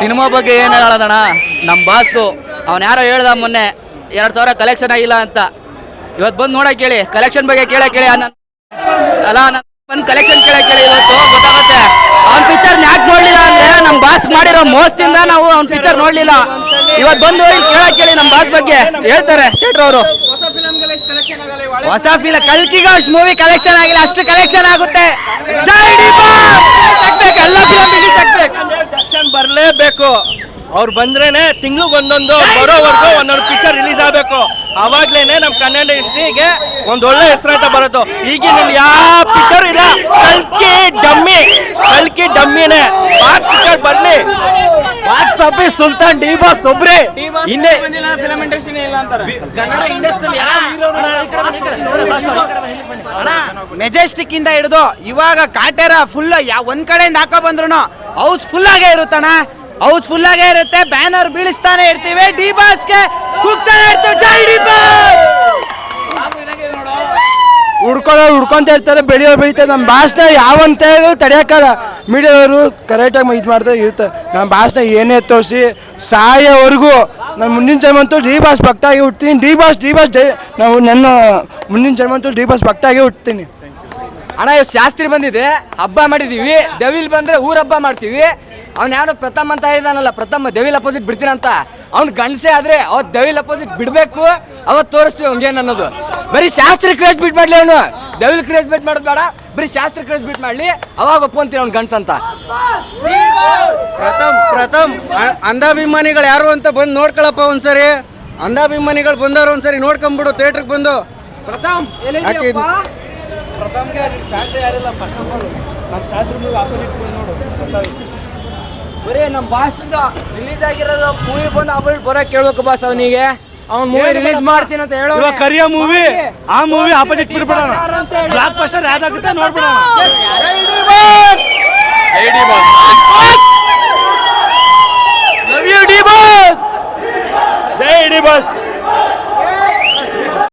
Cinema ಬಗ್ಗೆ ಏನು ಹೇಳೋದಣ್ಣ? ನಮ್ಮ ಬಾಸ್ದು. ಅವ್ನು ಯಾರೋ ಹೇಳ್ದ ಮೊನ್ನೆ ಎರಡು ಸಾವಿರ ಕಲೆಕ್ಷನ್ ಆಗಿಲ್ಲ ಅಂತ. ಇವತ್ತು ಬಂದು ನೋಡಕ್ಕೆ ಕೇಳಿ. ಕಲೆಕ್ಷನ್ ಬಗ್ಗೆ ಕೇಳಕ್ಕೆ ಕೇಳಿ. ನನ್ನ ಅಲ್ಲ ಬಂದು ಕಲೆಕ್ಷನ್ ಕೇಳಕ್ಕೆ ಕೇಳಿ ಇವತ್ತು. ಗೊತ್ತಾಗುತ್ತೆ ಅವ್ನ ಪಿಕ್ಚರ್ ಯಾಕೆ ನೋಡ್ಲಿಲ್ಲ ಅಂದ್ರೆ ನಮ್ಮ ಬಾಸ್ ಮಾಡಿರೋ ಮೋಸದಿಂದ ನಾವು ಅವ್ನ ಪಿಕ್ಚರ್ ನೋಡ್ಲಿಲ್ಲ. ಇವತ್ತು ಬಂದು ಇಲ್ಲಿ ಕೇಳಕ್ಕೆ ಕೇಳಿ ನಮ್ಮ ಬಾಸ್ ಬಗ್ಗೆ. ಹೇಳ್ತಾರೆ ಥಿಯೇಟ್ರ್ ಅವರು. ಹೊಸ ಫಿಲಂ ಅಷ್ಟು ಮೂವಿ ಕಲೆಕ್ಷನ್ ಆಗಿಲ್ಲ ಅಷ್ಟು ಕಲೆಕ್ಷನ್ ಆಗುತ್ತೆ. ಜೈ ಡಿ ಬಾಸ್! ಆಗ್ಬೇಕು, ಎಲ್ಲ ಫಿಲಮ್ ರಿಲೀಸ್ ಆಗ್ಬೇಕು ದರ್ಶನ್ ಬರಲೇಬೇಕು ಅವ್ರು ಬಂದ್ರೇನೆ ತಿಂಗ್ಳಿಗೆ ಒಂದೊಂದು ಬರೋವರೆಗೂ ಒಂದೊಂದು ಪಿಕ್ಚರ್ ರಿಲೀಸ್ ಆಗಬೇಕು. ಅವಾಗ್ಲೇನೆ ನಮ್ಮ ಕನ್ನಡ ಇಂಡಸ್ಟ್ರಿಗೆ ಒಂದು ಒಳ್ಳೆ ಹೆಸರಾಟ ಬರೋದು. ಈಗಿನ ಯಾವ ಪಿಕ್ಚರ್ ಇಲ್ಲ. ಕಲ್ಕಿ ಡಮ್ಮಿ. ಕಲ್ಕಿ ಡಮ್ಮಿನೇ. ಫಾಸ್ಟ್ ಪಿಕ್ಚರ್ ಬರಲಿ. What's up Sultan D boss ಒಬ್ರೆ ಇನ್ನೇ ಫಿಲಮ್ ಇಂಡಸ್ಟ್ರಿನೇ ಇಲ್ಲ ಅಂತಾರೆ. ಕನ್ನಡ ಇಂಡಸ್ಟ್ರಿ ಮೆಜೆಸ್ಟಿಕ್ ಇಂದ ಹಿಡಿದು ಇವಾಗ ಕಾಟೇರ ಫುಲ್ ಯಾವ ಒಂದ್ ಕಡೆಯಿಂದ ಹಾಕೋ ಬಂದ್ರು ಹೌಸ್ ಫುಲ್ ಆಗೇ ಇರುತ್ತಣ್ಣ. ಹೌಸ್ ಫುಲ್ ಆಗೇ ಇರುತ್ತೆ. ಬ್ಯಾನರ್ ಬೀಳಿಸ್ತಾನೆ ಇರ್ತೀವಿ. ಡಿ ಬಾಸ್ಗೆ ಕೂಗ್ತಾನೆ ಇರ್ತೀವಿ. ಜೈ ಡಿ ಬಾಸ್ ಹುಡ್ಕೊಳ್ಳೋರು ಹುಡ್ಕೊಂತ ಇರ್ತಾರೆ. ಬೆಳೆಯೋರು ಬೆಳೀತಾರೆ ನಮ್ಮ ಭಾಷಣ ಯಾವಂತ ತಡೆಯೋಕ್ಕಲ್ಲ. ಮೀಡಿಯಾದವರು ಕರೆಕ್ಟಾಗಿ ಇದು ಮಾಡ್ತಾ ಇರ್ತಾರೆ ನಮ್ಮ ಭಾಷಣ ಏನೇ ತೋರಿಸಿ ಸಾಯೋವರೆಗೂ ನಾನು ಮುಂದಿನ ಜನ್ಮಂತೂ ಡಿ ಬಾಸ್ ಭಕ್ತಾಗಿ ಹುಡ್ತೀನಿ ಡಿ ಬಾಸ್ ಡಿ ಬಾಸ್ ಜೈ ನಾವು ನನ್ನ ಮುಂದಿನ ಜನ್ಮಂತೂ ಡಿ ಬಾಸ್ ಭಕ್ತಾಗಿ ಹುಡ್ತೀನಿ ಅಣ್ಣ ಇವತ್ತು ಶಾಸ್ತ್ರಿ ಬಂದಿದೆ. ಹಬ್ಬ ಮಾಡಿದೀವಿ. ಡವಿಲ್ ಬಂದ್ರೆ ಊರ ಹಬ್ಬ ಮಾಡ್ತೀವಿ. ಅವ್ನು ಯಾರು ಪ್ರಥಮ್ ಅಂತ ಹೇಳಿದಾನಲ್ಲ ಪ್ರಥಮ್ ದೆವಿಲ್ ಅಪೋಸಿಟ್ ಬಿಡ್ತೀನಂತ ಅಂತ. ಅವ್ನು ಗಂಡಸೆ ಆದರೆ ಅವ್ ದೆವಿಲ್ ಅಪೋಸಿಟ್ ಬಿಡಬೇಕು. ಅವತ್ತು ತೋರಿಸ್ತೀವಿ ಹಂಗೇನು ಅನ್ನೋದು. ಬರೀ ಶಾಸ್ತ್ರ ಕ್ರೇಜ್ ಬಿಟ್ ಮಾಡಲಿ ಅವನು. ದೆವಿಲ್ ಕ್ರೇಜ್ ಬಿಟ್ ಮಾಡೋದು ಬೇಡ. ಬರೀ ಶಾಸ್ತ್ರ ಕ್ರೇಜ್ ಬಿಟ್ ಮಾಡಲಿ. ಅವಾಗ ಒಪ್ಕೊಂತೀವಿ ಅವ್ನು ಗಂಡ್ಸ ಅಂತ. ಪ್ರಥಮ್ ಪ್ರಥಮ್ ಅಂಧಾಭಿಮಾನಿಗಳು ಯಾರು ಅಂತ ಬಂದು ನೋಡ್ಕೊಳಪ್ಪ ಒಂದ್ಸರಿ. ಅಂಧಾಭಿಮಾನಿಗಳು ಬಂದವರು ಒಂದ್ಸರಿ ನೋಡ್ಕೊಂಬಿಡು ಥಿಯೇಟ್ರಿಗೆ ಬಂದು. ಪ್ರಥಮ್? ಪ್ರಥಮ್ಗೆ ಶಾಸ್ತ್ರ ಯಾರಿಲ್ಲ ಫಸ್ಟ್ ಆಫ್ ಆಲ್ ನಮ್ಮ ಶಾಸ್ತ್ರ ಆಪೋಸಿಟ್ ಬಂದು ನೋಡು. ಬರೀ ನಮ್ಮ ಬಾಸ್ ರಿಲೀಸ್ ಆಗಿರೋದು ಮೂವಿ ಬಂದು ಅಪ್ಡೇಟ್ ಬರೋಕ್ ಕೇಳ್ಬೇಕು ಬಾಸ್ ಅವನಿಗೆ ಅವ್ನ ಮೂವಿ ರಿಲೀಸ್ ಮಾಡ್ತೀನಿ ಅಂತ ಹೇಳೋ ಇವಾಗ ಕರಿಯ ಮೂವಿ ಆ ಮೂವಿ ಆಪೋಸಿಟ್ ಬಿಡ್ಬಿಡೋಣ ಬ್ಲಾಕ್ ಬಸ್ಟರ್ ಯಾವ್ದಾಗುತ್ತೆ ನೋಡ್ಬಿಡೋಣ. ಜೈ ಡಿ ಬಾಸ್.